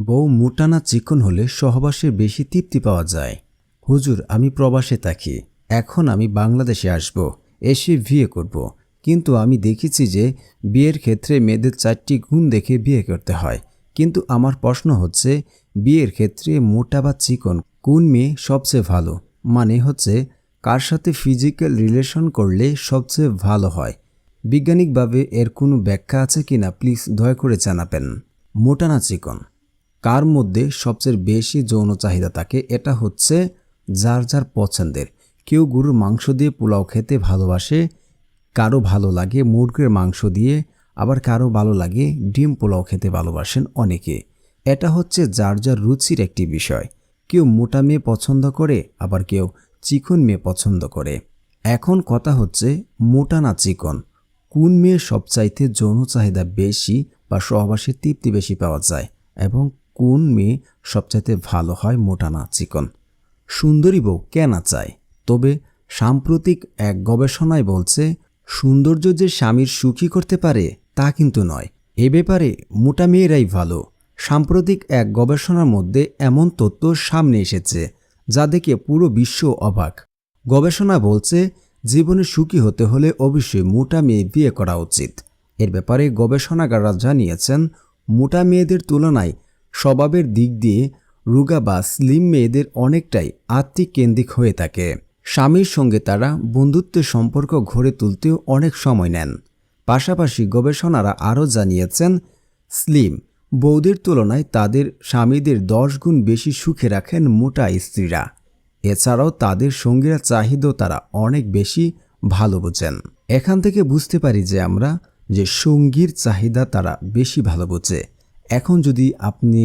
বউ মোটানা চিকন হলে সহবাসে বেশি তৃপ্তি পাওয়া যায়। হুজুর, আমি প্রবাসে থাকি। এখন আমি বাংলাদেশে আসব, এসে বিয়ে করব। কিন্তু আমি দেখেছি যে বিয়ের ক্ষেত্রে মেয়েদের চারটি গুণ দেখে বিয়ে করতে হয়। কিন্তু আমার প্রশ্ন হচ্ছে, বিয়ের ক্ষেত্রে মোটা বা চিকন কোন মেয়ে সবচেয়ে ভালো? মানে হচ্ছে, কার সাথে ফিজিক্যাল রিলেশন করলে সবচেয়ে ভালো হয়? বিজ্ঞানিকভাবে এর কোনো ব্যাখ্যা আছে কিনা? প্লিজ দয়া করে জানাবেন। মোটা না চিকন। কার মধ্যে সবচেয়ে বেশি যৌন চাহিদা থাকে? এটা হচ্ছে যার যার পছন্দের। কেউ গরুর মাংস দিয়ে পোলাও খেতে ভালোবাসে, কারও ভালো লাগে মুরগির মাংস দিয়ে, আবার কারও ভালো লাগে ডিম পোলাও খেতে ভালোবাসেন অনেকে। এটা হচ্ছে যার যার রুচির একটি বিষয়। কেউ মোটা মেয়ে পছন্দ করে, আবার কেউ চিকন মেয়ে পছন্দ করে। এখন কথা হচ্ছে মোটা না চিকন? কোন মেয়ে সবচাইতে যৌন চাহিদা বেশি বা সহবাসে তৃপ্তি বেশি পাওয়া যায়? এবং কোন মেয়ে সবচাইতে ভালো হয় মোটা না চিকন? সুন্দরী বউ কেন চায়? তবে সাম্প্রতিক এক গবেষণায় বলছে, সৌন্দর্য যে স্বামীর সুখী করতে পারে তা কিন্তু নয়। এ ব্যাপারে মোটা মেয়েরাই ভালো। সাম্প্রতিক এক গবেষণার মধ্যে এমন তথ্য সামনে এসেছে, যা দেখে পুরো বিশ্ব অবাক। গবেষণা বলছে, জীবনে সুখী হতে হলে অবশ্যই মোটা মেয়ে বিয়ে করা উচিত। এর ব্যাপারে গবেষণাগাররা জানিয়েছেন, মোটা মেয়েদের তুলনায় স্বভাবের দিক দিয়ে রুগা বা স্লিম মেয়েদের অনেকটাই আত্মিক কেন্দ্রিক হয়ে থাকে। স্বামীর সঙ্গে তারা বন্ধুত্বের সম্পর্ক গড়ে তুলতেও অনেক সময় নেন। পাশাপাশি গবেষণারা আরও জানিয়েছেন, স্লিম বৌদের তুলনায় তাদের স্বামীদের দশ গুণ বেশি সুখে রাখেন মোটা স্ত্রীরা। এছাড়াও তাদের সঙ্গীরা চাহিদাও তারা অনেক বেশি ভালো বোঝেন। এখান থেকে বুঝতে পারি যে আমরা যে সঙ্গীর চাহিদা তারা বেশি ভালো বোঝে। এখন যদি আপনি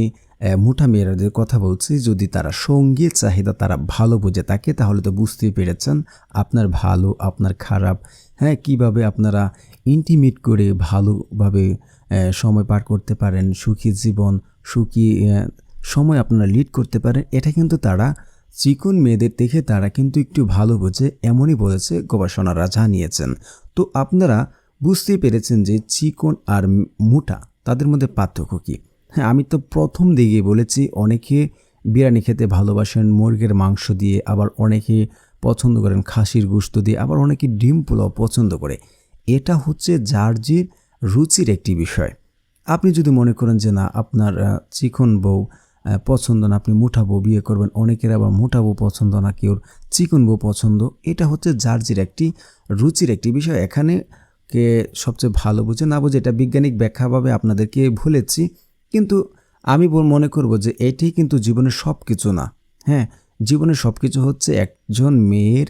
মোটা মেয়েরাদের কথা বলছি, যদি তারা সঙ্গীর চাহিদা তারা ভালো বুঝে থাকে, তাহলে তো বুঝতেই পেরেছেন আপনার ভালো, আপনার খারাপ হ্যাঁ কীভাবে আপনারা ইন্টিমেট করে ভালোভাবে সময় পার করতে পারেন, সুখী জীবন, সুখী সময় আপনারা লিড করতে পারেন, এটা কিন্তু তারা চিকন মেয়েদের দেখে তারা কিন্তু একটু ভালো বোঝে, এমনই বলেছে গবেষণারা জানিয়েছেন। তো আপনারা বুঝতেই পেরেছেন যে চিকন আর মোটা তাদের মধ্যে পার্থক্য কী? হ্যাঁ আমি তো প্রথম দিকে বলেছি, অনেকে বিরিয়ানি খেতে ভালোবাসেন, মুরগের মাংস দিয়ে, আবার অনেকে পছন্দ করেন খাসির গুস্ত দিয়ে, আবার অনেকে ডিম পোলাও পছন্দ করে। এটা হচ্ছে যার জির রুচির একটি বিষয়। আপনি যদি মনে করেন যে না, আপনার চিকন বউ পছন্দ না, আপনি মোটা বউ বিয়ে করবেন, অনেকের আবার মোটা বউ পছন্দ না, কেউর চিকন বউ পছন্দ, এটা হচ্ছে যার জির একটি রুচির একটি বিষয়। এখানে কে সবচেয়ে ভালো বুঝে না বুঝে এটা বৈজ্ঞানিক ব্যাখ্যাভাবে আপনাদেরকে ভুলেছি। কিন্তু আমি মনে করব যে এটাই কিন্তু জীবনের সব কিছু না। হ্যাঁ জীবনের সব কিছু হচ্ছে একজন মেয়ের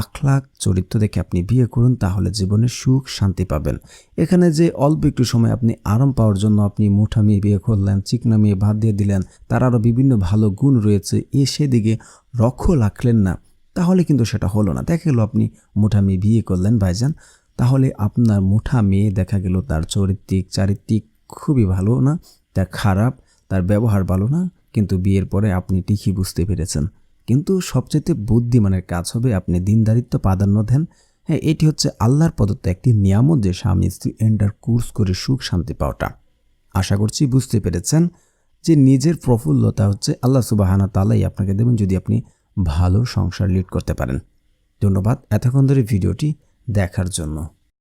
আখলাক চরিত্র দেখে আপনি বিয়ে করুন, তাহলে জীবনে সুখ শান্তি পাবেন। এখানে যে অল্প একটু সময় আপনি আরাম পাওয়ার জন্য আপনি মুঠা মেয়ে বিয়ে করলেন, চিকনা মেয়ে বাদ দিয়ে দিলেন, তার আরও বিভিন্ন ভালো গুণ রয়েছে, এ সেদিকে লক্ষ্য রাখলেন না, তাহলে কিন্তু সেটা হলো না। দেখা গেলো আপনি মুঠা মেয়ে বিয়ে করলেন, ভাইজান। তাহলে আপনার মুঠা মেয়ে দেখা গেল তার চরিত্রিক, চারিত্রিক খুবই ভালো না? তার খারাপ, তার ব্যবহার ভালো না? কিন্তু বিয়ের পরে আপনি ঠিকই বুঝতে পেরেছেন। কিন্তু সবচেয়ে বুদ্ধিমানের কাজ হবে আপনি দিনদারিত্ব প্রাধান্য দেন। হ্যাঁ এটি হচ্ছে আল্লাহর প্রদত্ত একটি নিয়ামত যে স্বামী স্ত্রী এন্ডার কোর্স করে সুখ শান্তি পাওয়াটা। আশা করছি বুঝতে পেরেছেন যে নিজের প্রফুল্লতা হচ্ছে আল্লাহ সুবাহানা তালাই আপনাকে দেবেন যদি আপনি ভালো সংসার লিড করতে পারেন। ধন্যবাদ। এতক্ষণ ধরে ভিডিওটি দেখার জন্য।